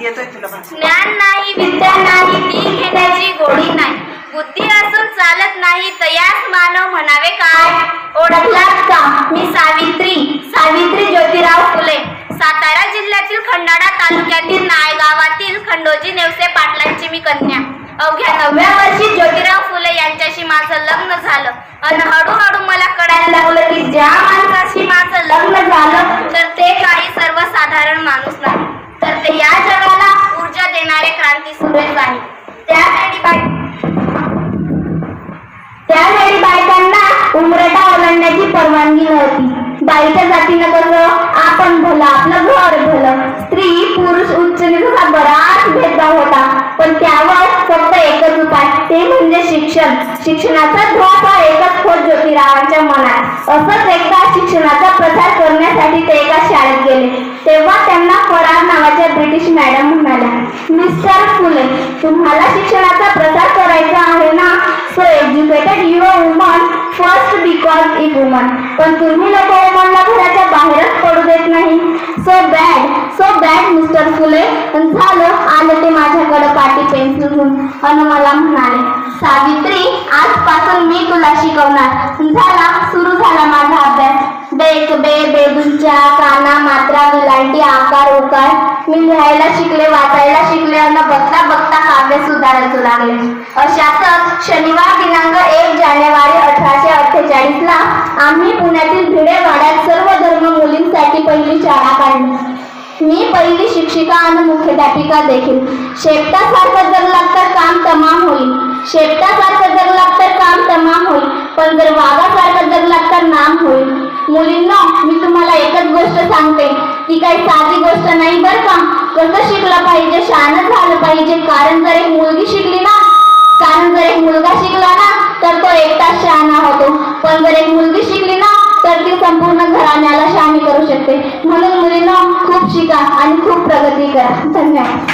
येतोय तुला ज्ञान नाही विद्या नाही ती घेण्याची गोडी नाही. बुद्धी असून चालत नाही तयास मानव म्हणावे काय? ओळखलात का? मी सावित्री सावित्री ज्योतिराव फुले. सातारा जिल्ह्यातील खंडाळा तालुक्यातील नाय गावातील खंडोजी नेवसे पाटलांची मी कन्या. अवघ्या नवव्या वर्षी ज्योतिराव फुले यांच्याशी माझं लग्न झालं. आणि आणि सुरेश आहे त्यावेळी बाई त्यावेळी बायकांना उमरटा ओलांडण्याची परवानगी नव्हती. बाईच्या जातीनं कसं आपण भलं आपलं घर भलं. स्त्री पुरुष उच्च नीचा बराच भेदभाव होता. पण त्यावर फक्त एकच उपाय ते म्हणजे शिक्षण. शिक्षणाचा ध्वास हा एकच खोट ज्योतिरावांच्या मनात. असंच एकदा शिक्षणाचा प्रसार करण्यासाठी ते एका शाळेत गेले. तेव्हा त्यांना फरार नावाच्या ब्रिटिश मॅडम म्हणाल्या मिस्टर फुले तुम्हाला शिक्षणाचा प्रसार करायचा आहे ना? So educated your woman first because is woman पण तुम्ही लोक वुमनला घराच्या बाहेरच पडू देत नाही. So bad so bad mister Phule पण झालं आलं ते माझ्याकडे पाठी पेन्सिल घेऊन. आणि मला म्हणाले सावित्री आजपासून मी तुला शिकवणार. झाला सुरू झाला माझा अभ्यास बे बेदूच्या काना मात्रा विलांटी आकार उकार. मी लिहायला शिकले वाचायला शिकले आणि बघता बघता काव्य सुधारायचू लागले. अशातच शनिवार दिनांक एक जानेवारी अठराशे अठ्ठेचाळीस ला आम्ही पुण्यातील भिडे वाड्यात सर्व धर्म मुलींसाठी पहिली शाळा काढली. मी पहिली शिक्षिका आणि मुख्याध्यापिका देखील. शेपटासारखं जर लागतं काम तमाम होईल. शेपटासारखं ही ती काही साधी गोष्ट नाही बरं का? कसं शिकलं पाहिजे? शान झालं पाहिजे. कारण जर एक मुलगी शिकली ना कारण जर एक मुलगा शिकला ना तर तो एकटाच शहाणा होतो. पण जर एक मुलगी शिकली ना तर ती संपूर्ण घराण्याला शहाणी करू शकते. म्हणून मुलींना खूप शिका आणि खूप प्रगती करा. धन्यवाद.